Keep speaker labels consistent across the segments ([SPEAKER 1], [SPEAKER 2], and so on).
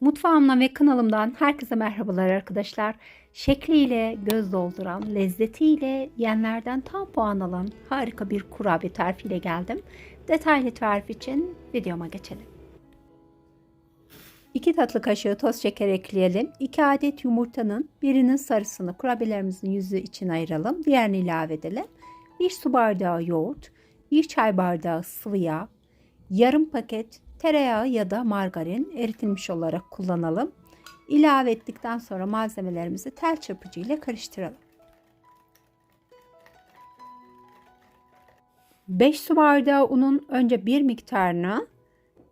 [SPEAKER 1] Mutfağımdan ve kanalımdan herkese merhabalar arkadaşlar. Şekliyle göz dolduran, lezzetiyle yenlerden tam puan alan harika bir kurabiye tarifiyle geldim. Detaylı tarif için videoma geçelim. 2 tatlı kaşığı toz şeker ekleyelim. 2 adet yumurtanın birinin sarısını kurabiyelerimizin yüzü için ayıralım. Diğerini ilave edelim. 1 su bardağı yoğurt, 1 çay bardağı sıvı yağ, yarım paket tereyağı ya da margarin eritilmiş olarak kullanalım. İlave ettikten sonra malzemelerimizi tel çırpıcı ile karıştıralım. 5 su bardağı unun önce bir miktarını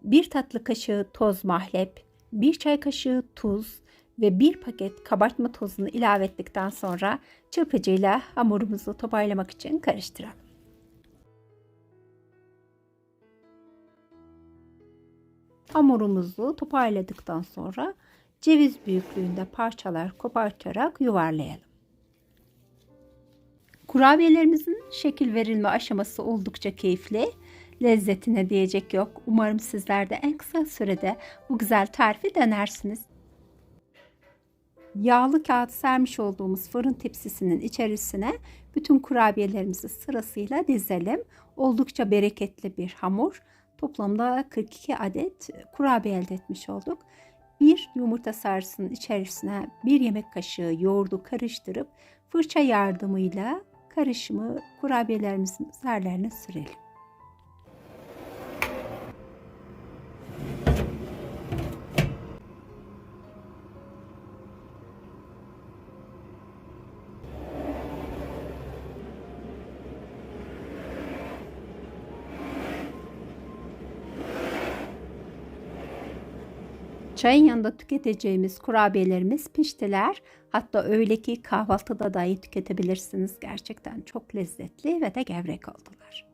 [SPEAKER 1] 1 tatlı kaşığı toz mahlep, 1 çay kaşığı tuz ve 1 paket kabartma tozunu ilave ettikten sonra çırpıcıyla hamurumuzu toparlamak için karıştıralım. Hamurumuzu toparladıktan sonra ceviz büyüklüğünde parçalar kopartarak yuvarlayalım. Kurabiyelerimizin şekil verilme aşaması oldukça keyifli. Lezzetine diyecek yok. Umarım sizler de en kısa sürede bu güzel tarifi denersiniz. Yağlı kağıt sermiş olduğumuz fırın tepsisinin içerisine bütün kurabiyelerimizi sırasıyla dizelim. Oldukça bereketli bir hamur. Toplamda 42 adet kurabiye elde etmiş olduk. Bir yumurta sarısının içerisine bir yemek kaşığı yoğurdu karıştırıp fırça yardımıyla karışımı kurabiyelerimizin üzerlerine sürelim. Çayın yanında tüketeceğimiz kurabiyelerimiz piştiler. Hatta öyle ki kahvaltıda dahi tüketebilirsiniz. Gerçekten çok lezzetli ve de gevrek oldular.